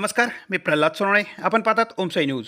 नमस्कार मी प्रल्हाद सोनवणे. आपण पाहतात ओमसाई न्यूज.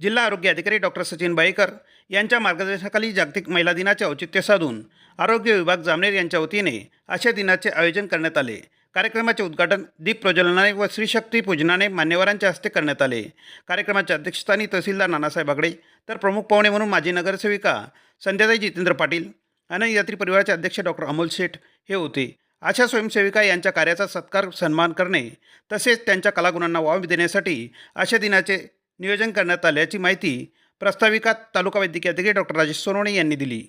जिल्हा आरोग्य अधिकारी डॉक्टर सचिन बाईकर यांच्या मार्गदर्शनाखाली जागतिक महिला दिनाचे औचित्य साधून आरोग्य विभाग जामनेर यांच्या वतीने अशा दिनाचे आयोजन करण्यात आले. कार्यक्रमाचे उद्घाटन दीप प्रज्वलनाने व श्रीशक्ती पूजनाने मान्यवरांच्या हस्ते करण्यात आले. कार्यक्रमाच्या अध्यक्षस्थानी तहसीलदार नानासाहेब बागडे तर प्रमुख पाहुणे म्हणून माजी नगरसेविका संध्याताई जितेंद्र पाटील आनंद यात्री परिवाराचे अध्यक्ष डॉक्टर अमोल शेठ हे होते. अशा स्वयंसेविका यांच्या कार्याचा सत्कार सन्मान करणे तसेच त्यांच्या कलागुणांना वाव देण्यासाठी अशा दिनाचे नियोजन करण्यात आल्याची माहिती प्रस्ताविका तालुका वैद्यकीय अधिकारी डॉक्टर राजेश सोनवणे यांनी दिली.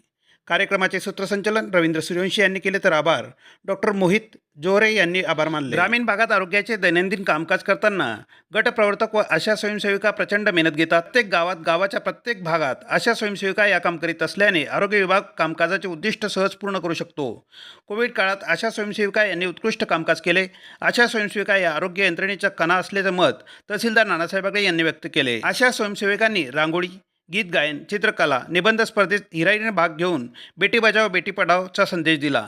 कार्यक्रमाचे सूत्रसंचलन रवींद्र सूर्यवंशी यांनी केले तर आभार. डॉक्टर मोहित जोरे यांनी आभार मानले. ग्रामीण भागात आरोग्याचे दैनंदिन कामकाज करताना गटप्रवर्तक व अशा स्वयंसेविका प्रचंड मेहनत घेतात. प्रत्येक गावात गावाच्या प्रत्येक भागात अशा स्वयंसेविका या काम करीत असल्याने आरोग्य विभाग कामकाजाचे उद्दिष्ट सहज पूर्ण करू शकतो. कोविड काळात अशा स्वयंसेविका यांनी उत्कृष्ट कामकाज केले. अशा स्वयंसेविका या आरोग्य यंत्रणेच्या कणा असल्याचं मत तहसीलदार नानासाहेब बागडे यांनी व्यक्त केले. अशा स्वयंसेविकांनी रांगोळी गीत गायन चित्रकला निबंध स्पर्धेत हिराईने भाग घेऊन बेटी बचाव बेटी पढावचा संदेश दिला.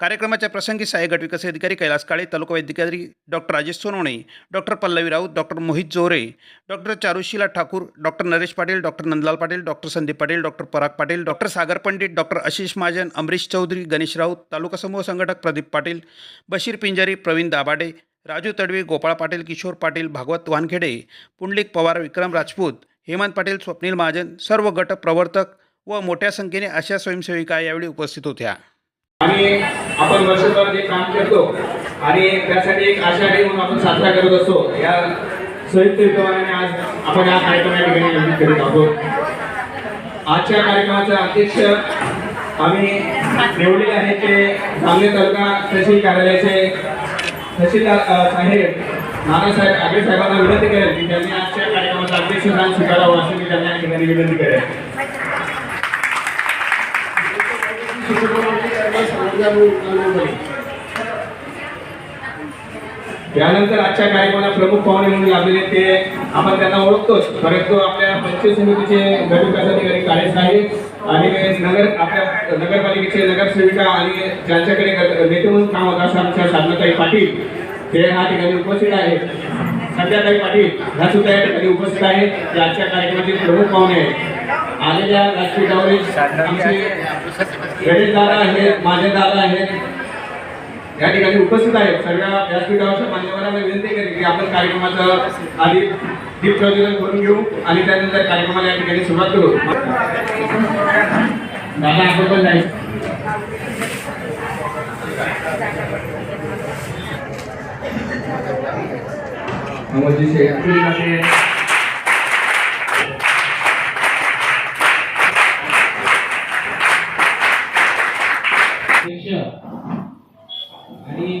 कार्यक्रमाच्या प्रसंगी सहाय्यक गट विकास अधिकारी Kailas Kale taluka वैद्यकाधिकारी doctor Rajesh Sonawane doctor Pallavi Raut doctor Mohit Jore doctor Charushila Thakur doctor Naresh Patil doctor Nandlal Patil doctor Sandeep Patil doctor Parag Patil doctor Sagar Pandit doctor Ashish Mahajan Amrish Chaudhari Ganesh Raut taluka समूह संघटक प्रदीप पाटील बशीर पिंजारी प्रवीण दाभाडे राजू तडवी गोपाळ पाटील किशोर पाटील भागवत वानखेडे पुंडलिक पवार विक्रम राजपूत हेमंत पाटील स्वप्नील महाजन सर्व गट प्रवर्तक व मोठ्या संख्येने अशा स्वयंसेविका यावेळी उपस्थित होत्या. आणि आपण वर्षभर जे काम करतो आणि त्यासाठी एक आषाढी म्हणून आपण साजरा करत असतो. या संयुक्त विद्यमानाने आज आपण या कार्यक्रम या ठिकाणी आयोजित करीत आहोत. आजच्या कार्यक्रमाचा अध्यक्ष आम्ही निवडलेले आहे ते जामनेर तालुका तहसील कार्यालयाचे तहसीलदार साहेब नानासाहेब आगरे साहेबांना विनंती करेल की त्यांनी आज कार्यक्रमाचा अध्यक्षस्थान स्वीकारावं अशी मी त्यांना या ठिकाणी विनंती करेल त्यानंतर आजच्या कार्यक्रमाला प्रमुख पाहुणे म्हणून लाभलेले ते आपण त्यांना ओळखतोच. परंतु आपल्या पंचायत समितीचे गट विकास अधिकारी काळे साहेब आणि नगर आपल्या नगरपालिकेचे नगरसेविका आणि ज्यांच्याकडे नेते म्हणून काम होत असं आमच्या साधनाताई पाटील ते ह्या ठिकाणी उपस्थित आहेत. संध्याताई पाटील ह्या सुद्धा या ठिकाणी उपस्थित आहेत. ते आजच्या कार्यक्रमाचे प्रमुख पाहुणे आहेत. आलेल्या राजकीय आमचे गणेश आहेत माझे दादा आहेत. या ठिकाणी उपस्थित आहेत. सर्व व्यासपीठावरच्या मान्यवरांना विनंती करेल की आपण कार्यक्रमाचं आधी दीप प्रज्वलन करून घेऊ आणि त्यानंतर कार्यक्रमाला या ठिकाणी सुरुवात करू. दादा आपण पण जायचं. अमोलजी शेख अध्यक्ष आणि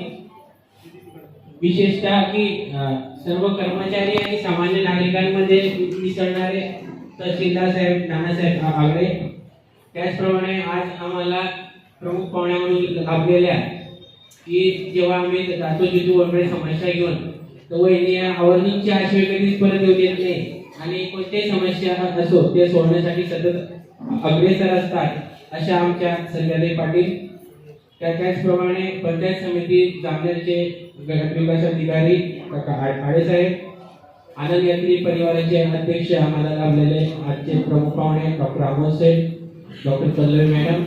विशेषतः की सर्व कर्मचारी आणि सामान्य नागरिकांमध्ये मिसळणारे तहसीलदार साहेब नानासाहेब आगळे त्याचप्रमाणे आज आम्हाला प्रमुख पाहुण्या म्हणून लाभलेल्या की जेव्हा आम्ही जातो जितू वगैरे समस्या घेऊन तर वहिनी या आशय कधीच परत येऊ देत नाही. आणि कोणत्याही समस्या असो ते सोडण्यासाठी सतत अग्रेसर असतात अशा आमच्या संध्याताई पाटील. त्या त्याचप्रमाणे पंचायत समिती जामनेरचे गट विकास अधिकारी काका आ- आडेसाहेब आनंद यात्री परिवाराचे अध्यक्ष आम्हाला लाभलेले आजचे प्रमुख पाहुणे doctor Amol Seth doctor Pallavi madam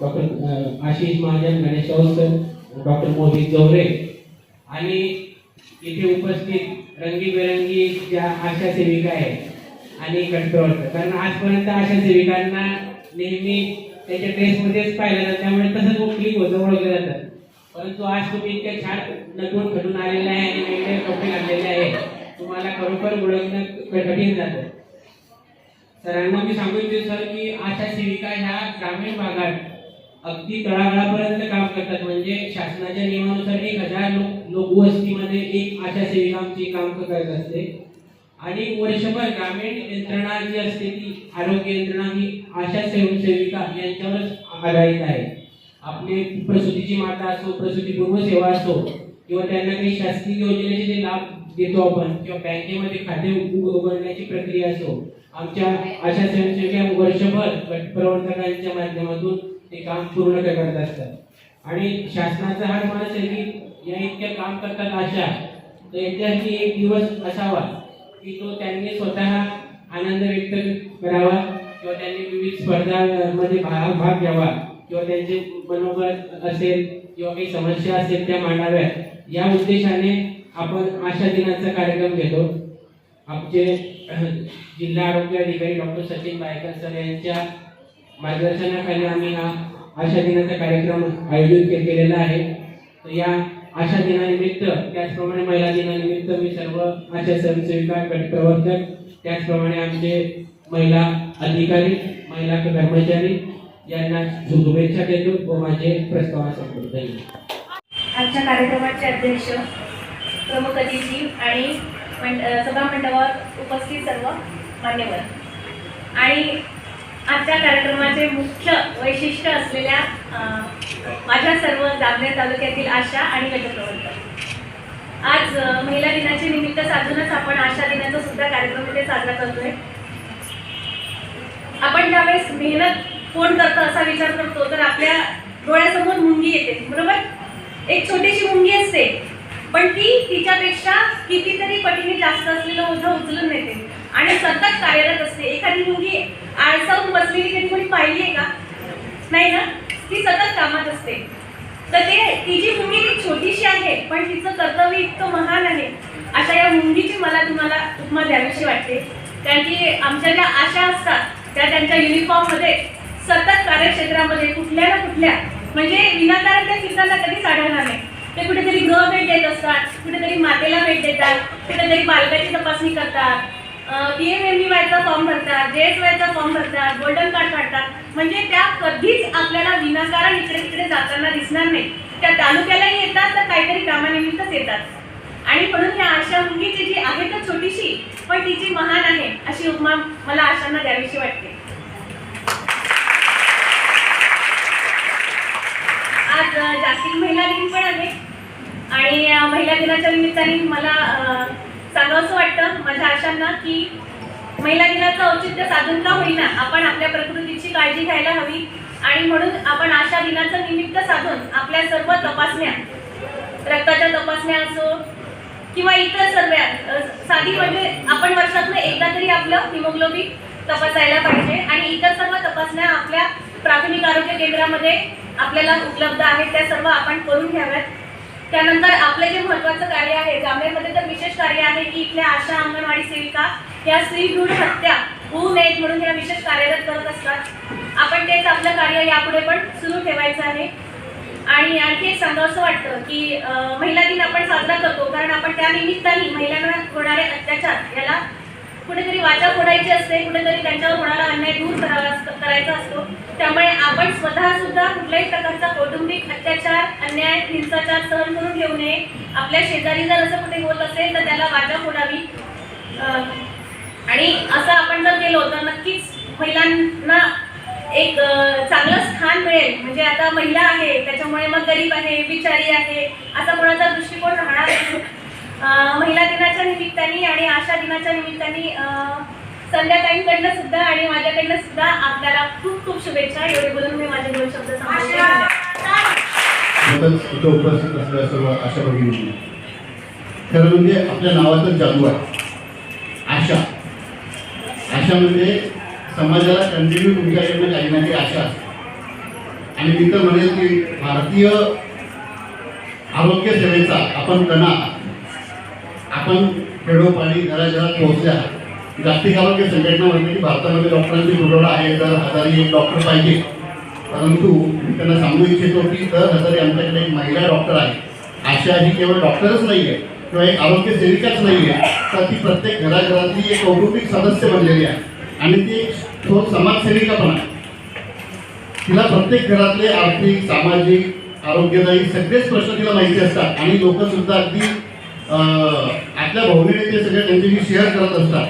doctor Ashish Mahajan Ganesh sir doctor Mohit Jaware आणि इथे उपस्थित रंगीबेरंगी ज्या आशा सेविका आहेत आणि कंट्रोल कारण आजपर्यंत आशा सेविकांना नेहमी त्याच्या ड्रेसमध्येच पाहिलं जातं त्यामुळे तसंच कुठली होतं ओळखलं जातं. परंतु आज तुम्ही इतक्या छान नटून खटून आलेले आहे आणि वेगळे कपडे घातलेले आहे तुम्हाला खरोखर ओळखणं कठीण जातं. सरांना मी सांगू इच्छितो सर की आशा सेविका ह्या ग्रामीण भागात अगदी तळागाळापर्यंत काम करतात. म्हणजे शासनाच्या नियमानुसार एक हजार लोक लोकवस्तीमध्ये एक आशा सेविकांची काम करत असते. आणि वर्षभर ग्रामीण यंत्रणा जी असते ती आरोग्य यंत्रणा ही आशा स्वयंसेविका यांच्यावरच आधारित आहे. आपले प्रसूतीची माता असो प्रसूतीपूर्व सेवा असो किंवा त्यांना काही शासकीय योजनेचे जे लाभ देतो आपण किंवा बँकेमध्ये खाते उघडण्याची प्रक्रिया असो आमच्या आशा स्वयंसेविका वर्षभर प्रवर्तकांच्या माध्यमातून ते काम पूर्ण करत असतात. आणि शासनाचा हा मानस आहे की या इतक्या काम करतात आशा तो एकदाही एक दिवस असावा की तो त्यांनी स्वतः आनंद व्यक्त करावा किंवा त्यांनी विविध स्पर्धांमध्ये भाग भाग घ्यावा किंवा त्यांचे मनोबल असेल किंवा काही समस्या असेल त्या मांडाव्यात या उद्देशाने आपण आशा दिनाचा कार्यक्रम घेतो. आमचे जिल्हा आरोग्य अधिकारी डॉक्टर सचिन बायकर सर यांच्या मार्गदर्शनाखाली आम्ही हा आशा दिनाचा कार्यक्रम आयोजित केलेला आहे. तर या आशा दिनानिमित्त त्याचप्रमाणे महिला दिनानिमित्त मी सर्व आशा स्वयंसेविका गटप्रवर्तक त्याचप्रमाणे आमचे महिला अधिकारी महिला कर्मचारी यांना शुभेच्छा देतो व माझे प्रस्ताव संपूर्ण धन्यवाद. आजच्या कार्यक्रमाचे अध्यक्ष प्रमुख अतिथी आणि मंड सभा मंडपावर उपस्थित सर्व मान्यवर. आणि आजच्या कार्यक्रमाचे मुख्य वैशिष्ट्य असलेल्या माझ्या सर्व जामनेर तालुक्यातील आशा आणि गटप्रवर्तक आज महिला दिनाचे निमित्त साधूनच आपण आशा दिनाचा सुद्धा कार्यक्रम इथे साजरा करतोय. आपण ज्यावेळेस मेहनत कोण करतं असा विचार करतो तर आपल्या डोळ्यासमोर मुंगी येते बरोबर? एक छोटीशी मुंगी असते पण ती तिच्यापेक्षा कितीतरी पटीने जास्त असलेलं ओझं उचलून नेते. आणि सतत कार्यरत असते. एखादी मुलगी आळसावून बसलेली कधी कोणी पाहिली आहे का? नाही ना? ती सतत कामात असते. तर ते तिची मुंगी ती छोटीशी आहे पण तिचं कर्तव्य इतकं महान आहे. अशा या मुंगीची मला तुम्हाला उपमा द्यावीशी वाटते. कारण की आमच्या ज्या आशा असतात त्या त्यांच्या युनिफॉर्ममध्ये सतत कार्यक्षेत्रामध्ये कुठल्या ना कुठल्या म्हणजे विनाकारण त्या फिरताना कधीच आढळणार नाही. ते कुठेतरी ग्रह भेट देत असतात कुठेतरी मातेला भेट देतात कुठेतरी बालकाची तपासणी करतात पी एम एम वायचा फॉर्म भरतात जे एस वायचा फॉर्म भरतात गोल्डन कार्ड काढतात. म्हणजे त्या कधीच आपल्याला विनाकारण इकडे तिकडे जाताना दिसणार नाही. त्या तालुक्यालाही येतात तर काहीतरी कामानिमित्तच येतात. आणि म्हणून ह्या आशा मुलगीची जी आहे तर छोटीशी पण तिची महान आहे अशी उपमा मला आशांना द्यावीशी वाटते. आज जागतिक महिला दिन पण आहे. आणि महिला दिनाच्या निमित्ताने मला अ, सांगावंसं वाटतं माझ्या आशांना की महिला दिनाचं औचित्य साधून का होईना आपण आपल्या प्रकृतीची काळजी घ्यायला हवी. आणि म्हणून आपण आशा दिनाचं निमित्त साधून आपल्या सर्व तपासण्या रक्ताच्या तपासण्या असो किंवा इतर सर्व साधी म्हणजे आपण वर्षातनं एकदा तरी आपलं हिमोग्लोबिन तपासायला पाहिजे. आणि इतर सर्व तपासण्या आपल्या प्राथमिक आरोग्य केंद्रामध्ये आपल्याला उपलब्ध आहेत त्या सर्व आपण करून घ्याव्यात. त्यानंतर आपलं जे महत्त्वाचं कार्य आहे जांभेमध्ये तर विशेष कार्य आहे की इथल्या आशा अंगणवाडी सेविका या स्त्री भ्रूण हत्या होऊ नयेत म्हणून या विशेष कार्यरत करत असतात. आपण तेच आपलं कार्य यापुढे पण सुरू ठेवायचं आहे. आणि आणखी एक सांगावंसं वाटतं की महिला दिन आपण साजरा करतो कारण आपण त्या निमित्ताने महिलांना होणारे अत्याचार याला कुठेतरी वाचा फोडायची असते कुठेतरी त्यांच्यावर होणारा अन्याय दूर करावा करायचा असतो. त्यामुळे आपण स्वतः सुद्धा कुठल्याही प्रकारचा कौटुंबिक अत्याचार अन्याय हिंसाचार सहन करून घेऊ नये. आपल्या शेजारी जर असं कुठे होत असेल तर त्याला वाचा फोडावी आणि असं आपण जर केलं तर नक्कीच महिलांना एक चांगलं स्थान मिळेल. म्हणजे आता महिला आहे त्याच्यामुळे मग गरीब आहे बिचारी आहे असा कोणाचा दृष्टिकोन राहणार नाही. महिला दिनाच्या निमित्ताने आणि आशा दिनाच्या निमित्ताने संध्याकाळीकडनं सुद्धा आणि माझ्याकडनं सुद्धा आपल्याला खूप खूप शुभेच्छा. एवढे बोलून मी माझे दोन शब्द इथं उपस्थित असलेल्या सर्व आशा भगिनी खरं म्हणजे आपल्या नावातच जादू आहे. आशा. आशा म्हणजे समाजाला कंटिन्यू तुमच्याकडनं काही ना काही आशा असते. आणि मी तर म्हणेल की भारतीय आरोग्य सेवेचा आपण कणा. आपण खेडोपाडी घराघरात पोहोचल्या. जागतिक आरोग्य संघटना म्हणते की भारतामध्ये डॉक्टरांची तुटवडा आहे दर हजारी एक डॉक्टर पाहिजे. परंतु मी त्यांना सांगू इच्छितो की दर हजारी आमच्याकडे एक महिला डॉक्टर आहे. आशा ही केवळ डॉक्टरच नाही आहे किंवा एक आरोग्य सेविकाच नाही आहे तर ती प्रत्येक घराघरातली एक कौटुंबिक सदस्य बनलेली आहे. आणि ती तो थोर समाजसेविका पण आहे. तिला प्रत्येक घरातले आर्थिक सामाजिक आरोग्यदायी सगळेच प्रश्न तिला माहिती असतात. आणि लोकसुद्धा अगदी आपल्या भावनेने ते सगळे त्यांच्याशी शेअर करत असतात.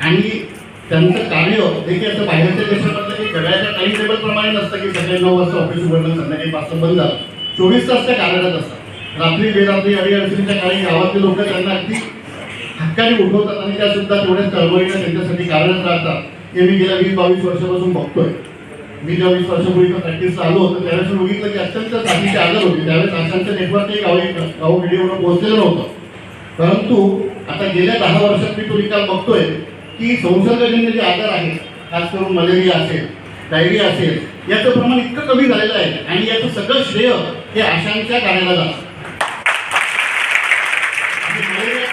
आणि त्यांचं कार्य जे की असं बाहेरच्या देशामधलं की घड्याच्या टाइम टेबल प्रमाणे नसतं की सकाळी नऊ वाजता ऑफिस उघडलं संध्याकाळी पाच बंद झालं. चोवीस तास त्या कार्यरत असतात. रात्री बेरात्री अडी अडचणीच्या काळी गावातले लोक त्यांना अगदी हक्काने उठवतात आणि त्या सुद्धा तेवढ्याच तळमळीने त्यांच्यासाठी कार्यरत राहतात. हे मी गेल्या वीस बावीस वर्षापासून बघतोय. मी ज्या वीस वर्षापूर्वी इथं प्रॅक्टिसला आलो होतो त्यावेळेस मी बघितलं की अत्यंत साथीचे आजार होते. त्यावेळेस आशांचं नेटवर्कही गावी गाव एवढं पोहोचलेलं नव्हतं. परंतु आता गेल्या दहा वर्षात मी तो निकाल बघतोय. की संसर्गजन्य जे आजार आहेत खास करून मलेरिया असेल डायरिया असेल याचं प्रमाण इतकं कमी झालेलं आहे आणि याचं सगळं श्रेय हे आशांच्या कार्याला जातं. आणि मलेरिया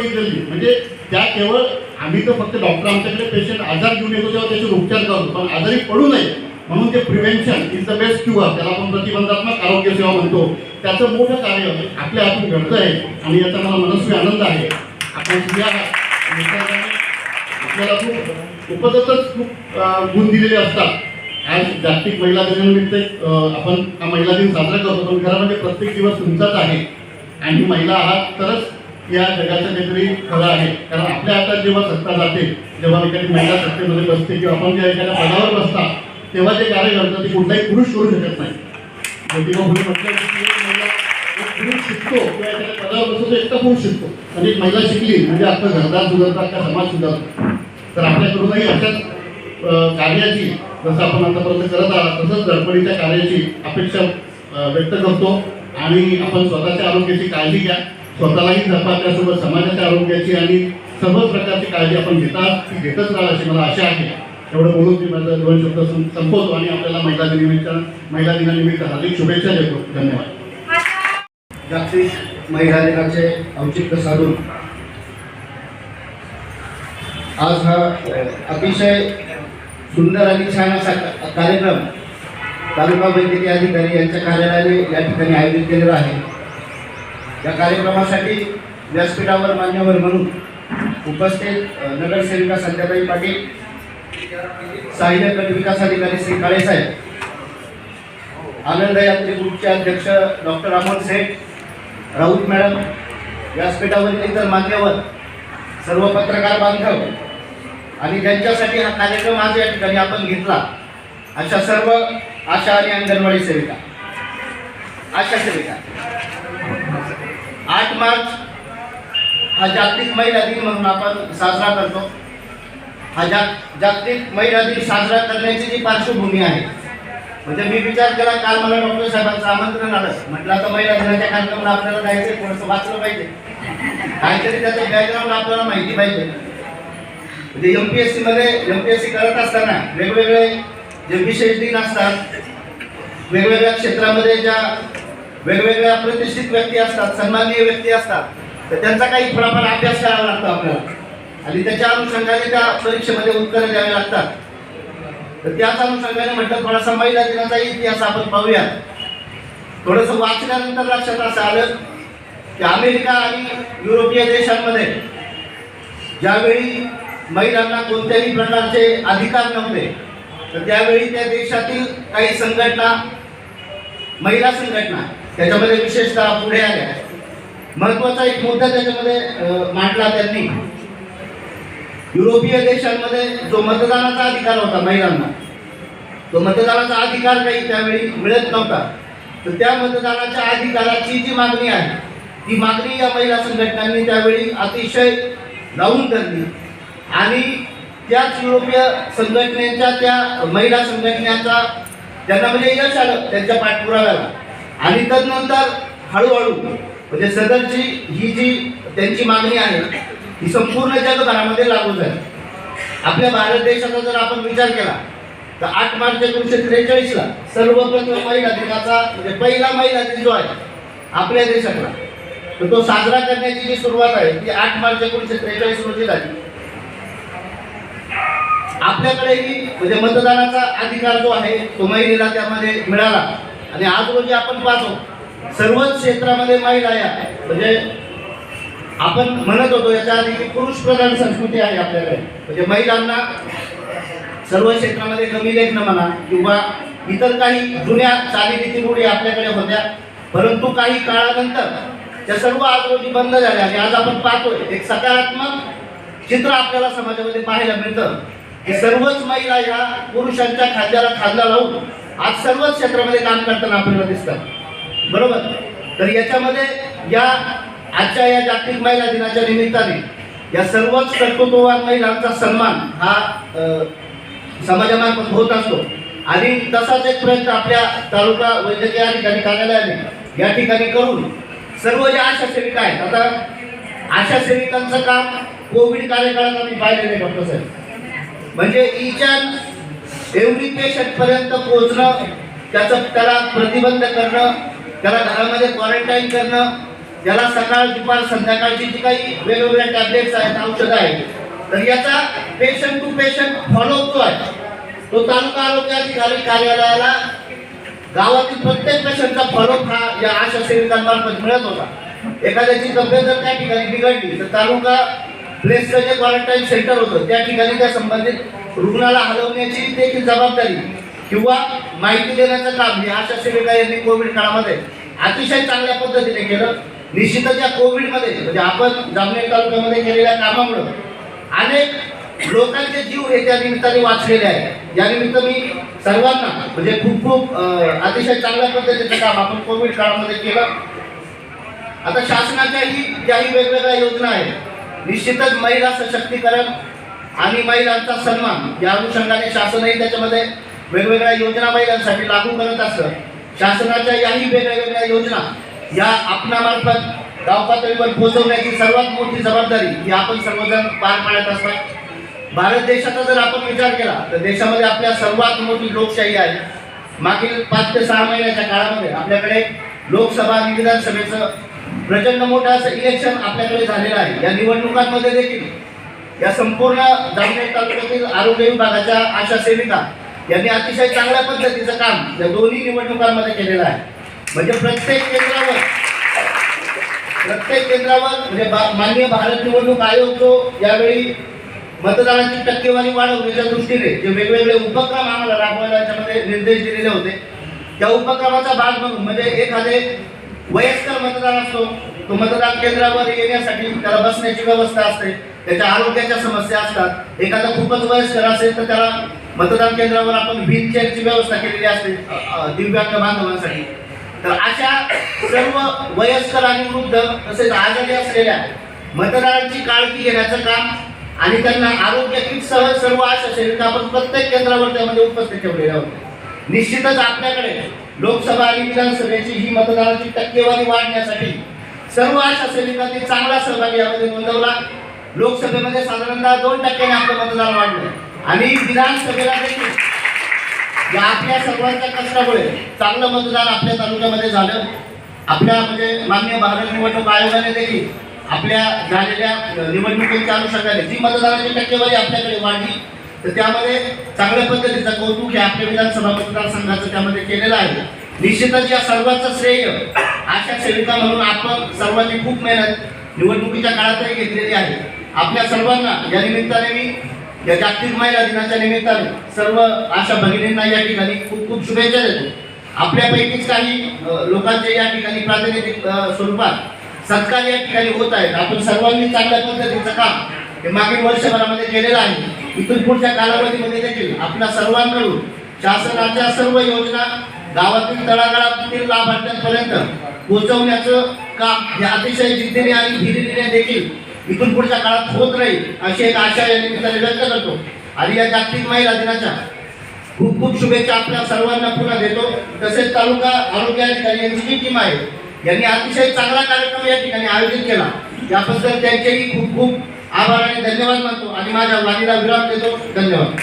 म्हणजे, म्हणजे त्या केवळ आम्ही तर फक्त डॉक्टर आमच्याकडे पेशंट आजार घेऊन येतो तेव्हा त्याचे उपचार करतो पण आजारी पडू नये म्हणून ते prevention is the best cure त्याला आपण प्रतिबंधात्मक आरोग्य सेवा म्हणतो. त्याचं मोठं कार्य आपल्या हातून घडतं आहे आणि याचा मला मनस्वी आनंद आहे. आपण स्त्रिया आहात. आपल्याला खूप उपदतच खूप गुण दिलेले असतात आज जागतिक महिला दिनानिमित्त आपण हा महिला दिन साजरा करतो पण खरं म्हणजे प्रत्येक दिवस तुमचाच आहे. आणि महिला आहात तरच या जगाचं काहीतरी खरं आहे कारण आपल्या हातात जेव्हा सत्ता जाते जेव्हा एखादी महिला सत्तेमध्ये बसते किंवा आपण जेव्हा एखाद्या पदावर बसता तेव्हा जे कार्य करतं ते कुठलाही पुरुष करू शकत नाही. म्हणजे पुरुष शिकतो किंवा एखाद्या पदावर बसतो एकटा पुरुष शिकतो म्हणजे एक महिला शिकली म्हणजे आपलं घरदार सुधारतो आपला समाज सुधारतो तर आपल्याकडूनही अशाच कार्याची जसं आपण आतापर्यंत करत आहात तसंच धडपडीच्या कार्याची अपेक्षा व्यक्त करतो आणि आपण स्वतःच्या आरोग्याची काळजी घ्या स्वतःलाही जपा त्यासोबत समाजाच्या आरोग्याची आणि सर्व प्रकारची काळजी आपण घेता ती घेतच राहा अशी मला आशा आहे. एवढं बोलून मी माझं दोन शब्द संपवतो आणि आपल्याला महिला दिनानिमित्त महिला दिनानिमित्त हार्दिक शुभेच्छा देतो धन्यवाद जागतिक महिला दिनाचे औचित्य साधून. आज हा अतिशय सुंदर आणि छान असा कार्यक्रम तालुका वैद्यकीय अधिकारी यांच्या कार्यालयाने या ठिकाणी आयोजित केलेला आहे. या कार्यक्रमासाठी व्यासपीठावर मान्यवर म्हणून उपस्थित नगरसेविका संध्याताई पाटील सहाय्यक गट विकास अधिकारी श्री काळेसाहेब आनंद यात्री ग्रुपचे अध्यक्ष डॉक्टर अमोल सेठ राऊत मॅडम व्यासपीठावरील इतर मान्यवर सर्व पत्रकार बांधव आणि ज्यांच्यासाठी हा कार्यक्रम आज या ठिकाणी आपण घेतला. अशा सर्व आशा आणि अंगणवाडी सेविका आशा सेविका. आठ मार्च हा जागतिक महिला दिन म्हणून आपण साजरा करतो. हा जाग जागतिक महिला दिन साजरा करण्याची जी पार्श्वभूमी आहे म्हणजे मी विचार केला काल मला डॉक्टर साहेबांचं आमंत्रण आलं. म्हटलं आता महिला दिनाच्या कार्यक्रमाला आपल्याला जायचं थोडंसं वाचलं पाहिजे. काहीतरी त्याचं बॅकग्राऊंड आपल्याला माहिती पाहिजे. म्हणजे एम पी एस सीमध्ये एम पी एस सी करत असताना वेगवेगळे जे विशेष दिन असतात वेगवेगळ्या क्षेत्रामध्ये ज्या वेगवेगळ्या प्रतिष्ठित व्यक्ती असतात सन्माननीय व्यक्ती असतात तर त्यांचा काही थोडाफार अभ्यास करावा लागतो आपल्याला. आणि त्याच्या अनुषंगाने त्या परीक्षेमध्ये उत्तरं द्यावी लागतात. तर त्याच अनुषंगाने म्हटलं थोडासा महिला दिनाचा इतिहास आपण पाहूया थोडंसं वाचल्यानंतर लक्षात असं आलं की अमेरिका आणि युरोपीय देशांमध्ये ज्यावेळी महिलांना कोणत्याही प्रकारचे अधिकार नव्हते तर त्यावेळी त्या देशातील काही संघटना महिला संघटना त्याच्यामध्ये विशेषतः पुढे आल्या. महत्त्वाचा एक मुद्दा त्याच्यामध्ये मांडला त्यांनी. युरोपीय देशांमध्ये जो मतदानाचा अधिकार होता महिलांना तो मतदानाचा अधिकार काही त्यावेळी मिळत नव्हता. तर त्या मतदानाच्या अधिकाराची जी मागणी आहे ती मागणी या महिला संघटनांनी त्यावेळी अतिशय लावून धरली. आणि त्याच युरोपीय संघटनेच्या त्या महिला संघटनेचा त्यांना म्हणजे यश आलं त्यांच्या पाठपुराव्याला. आणि तदनंतर हळूहळू म्हणजे सदरची ही जी त्यांची मागणी आहे ही संपूर्ण जगभरामध्ये लागू झाली आपल्या भारत देशाचा जर आपण विचार केला तर आठ मार्च एकोणीसशे त्रेचाळीसला सर्वप्रथम महिला दिनाचा म्हणजे पहिला महिला दिन जो आहे आपल्या देशातला तर तो साजरा करण्याची जी सुरुवात आहे ती आठ मार्च एकोणीसशे त्रेचाळीस रोजी झाली. आपल्याकडेही म्हणजे मतदानाचा अधिकार जो आहे तो महिलेला त्यामध्ये मिळाला. आणि आज रोजी आपण पाहतो सर्वच क्षेत्रामध्ये महिला या म्हणजे आपण म्हणत होतो याच्या आधी की पुरुष प्रधान संस्कृती आहे आपल्याकडे म्हणजे महिलांना सर्व क्षेत्रामध्ये कमी लेखणं म्हणा किंवा इतर काही जुन्या चालीरीती रूढी आपल्याकडे होत्या परंतु काही काळानंतर त्या सर्व आज रोजी बंद झाल्या आणि आज आपण पाहतोय एक सकारात्मक चित्र आपल्याला समाजामध्ये पाहायला मिळतं की सर्वच महिला ह्या पुरुषांच्या खांद्याला खांदा लावून आज सर्वच क्षेत्रामध्ये काम करताना आपल्याला दिसतात. बरोबर? तर याच्यामध्ये या आजच्या या जागतिक महिला दिनाच्या निमित्ताने या सर्वच कर्तृत्ववान महिलांचा सन्मान हा समाजामार्फत होत असतो. आणि तसाच एक प्रयत्न आपल्या तालुका वैद्यकीय अधिकारी कार्यालयाने या ठिकाणी करून सर्व ज्या आशा सेविका आहेत आता आशा सेविकांचं काम कोविड कार्यकाळात आम्ही पाहिलेले डॉक्टर साहेब. म्हणजे इच एव्हरी पेशंट पर्यंत पोहोचणं त्याचं त्याला प्रतिबंध करणं त्याला घरामध्ये क्वारंटाईन करणं ज्याला सकाळ दुपार संध्याकाळची जी काही वेगवेगळ्या टॅबलेट्स आहेत औषधं आहेत तर याचा पेशंट टू पेशंट फॉलोअप जो आहे तो तालुका आरोग्य अधिकारी कार्यालयाला गावातील प्रत्येक पेशंटचा फॉलोअप हा या आशा सेविकांमार्फत मिळत होता. एखाद्याची तब्येत जर त्या ठिकाणी बिघडली तर तालुका प्लेसचं जे क्वारंटाईन सेंटर होतं त्या ठिकाणी त्या संबंधित रुग्णाला हलवण्याची देखील जबाबदारी किंवा माहिती देण्याचं काम हे आशा सेविका यांनी कोविड काळामध्ये अतिशय चांगल्या पद्धतीने केलं. निश्चितच या कोविडमध्ये म्हणजे आपण जामनेर तालुक्यामध्ये केलेल्या कामामुळं अनेक लोकांचे जीव हे त्या निमित्ताने वाचलेले आहेत. या निमित्त मी सर्वांना म्हणजे खूप खूप अतिशय चांगल्या पद्धतीचं काम आपण कोविड काळामध्ये केलं. आता शासनाच्याही ज्याही वेगवेगळ्या योजना आहेत निश्चितच महिला सशक्तीकरण आणि महिलांचा सन्मान या अनुषंगाने शासनही त्याच्यामध्ये वेगवेगळ्या योजना महिलांसाठी लागू करत असतं. शासनाच्या याही वेगळ्या वेगळ्या योजना या आपणामार्फत गाव पातळीवर पोहोचवण्याची सर्वात मोठी जबाबदारी ही आपण सर्वजण पार पाडत असतात भारत देशाचा जर आपण विचार केला तर देशामध्ये आपल्या सर्वात मोठी लोकशाही आहे. मागील पाच ते सहा महिन्याच्या काळामध्ये आपल्याकडे लोकसभा आणि विधानसभेचं प्रचंड मोठं असं इलेक्शन आपल्याकडे झालेलं आहे. या निवडणुकांमध्ये देखील या संपूर्ण जामनेर तालुक्यातील आरोग्य विभागाच्या आशा सेविका यांनी अतिशय चांगल्या पद्धतीचं काम या दोन्ही निवडणुकांमध्ये केलेलं आहे. म्हणजे प्रत्येक केंद्रावर प्रत्येक केंद्रावर म्हणजे बा- माननीय भारत निवडणूक आयोग जो यावेळी मतदानाची टक्केवारी वाढवण्याच्या दृष्टीने जे वेगवेगळे उपक्रम आम्हाला राबवायला याच्यामध्ये निर्देश दिलेले होते त्या उपक्रमाचा भाग म्हणून म्हणजे एखादे वयस्कर मतदार असतो तो मतदान केंद्रावर येण्यासाठी त्याला बसण्याची व्यवस्था असते त्याच्या आरोग्याच्या समस्या असतात एखादा खूपच वयस्कर असेल तर त्याला मतदान केंद्रावर आपण व्हीलचेअरची व्यवस्था केलेली असते दिव्यांग बांधवांसाठी. तर अशा सर्व वयस्कर आणि वृद्ध तसेच आजारी असलेल्या मतदारांची काळजी घेण्याचं काम आणि त्यांना आरोग्य किटसह सर्व अशा सेविका आपण प्रत्येक केंद्रावर त्यामध्ये उपस्थित ठेवलेल्या होत्या. निश्चितच आपल्याकडे लोकसभा आणि विधानसभेची ही मतदानाची टक्केवारी वाढण्यासाठी सर्व अशा सेविकांनी चांगला सहभाग यामध्ये नोंदवला. लोकसभेमध्ये साधारणतः दोन टक्क्याने आपलं मतदान वाढलं. आणि विधानसभेला देखील या आपल्या सर्वांच्या कष्टामुळे चांगलं मतदान आपल्या तालुक्यामध्ये झालं. आपल्या म्हणजे मान्य भारत निवडणूक आयोगाने देखील आपल्या झालेल्या निवडणुकीच्या अनुषंगाने जी मतदानाची टक्केवारी आपल्याकडे वाढली तर त्यामध्ये चांगल्या पद्धतीचं कौतुक हे आपल्या विधानसभा मतदारसंघाचं त्यामध्ये केलेलं आहे. निश्चितच या सर्वांचं श्रेय आशा सेविका म्हणून आपण सर्वांनी खूप मेहनत निवडणुकीच्या काळातही घेतलेली आहे. आपल्या सर्वांना या निमित्ताने मी या जागतिक महिला दिनाच्या निमित्ताने सर्व आशा भगिनींना या ठिकाणी खूप खूप शुभेच्छा देतो. आपल्यापैकीच काही लोकांचे या ठिकाणी प्रातिनिधिक स्वरूपात सत्कार या ठिकाणी होत आहेत. आपण सर्वांनी चांगल्या पद्धतीचं काम हे मागील वर्षभरामध्ये केलेलं आहे. इथून पुढच्या कालावधीमध्ये देखील आपल्या सर्वांकडून शासनाच्या सर्व योजना गावातील तळागाळातील लाभार्थ्यांपर्यंत पोहोचवण्याचं काम हे अतिशय जिद्दीने आणि धीरीने देखील इथून पुढच्या काळात होत राहील अशी एक आशा या निमित्ताने व्यक्त करतो. आणि या जागतिक महिला दिनाच्या खूप खूप शुभेच्छा आपल्या सर्वांना पुन्हा देतो. तसेच तालुका आरोग्य अधिकारी यांची जी टीम आहे यांनी अतिशय चांगला कार्यक्रम या ठिकाणी आयोजित केला. याबद्दल त्यांचेही खूप खूप आभार आणि धन्यवाद मानतो. आणि माझ्या वाणीला विराम देतो. धन्यवाद.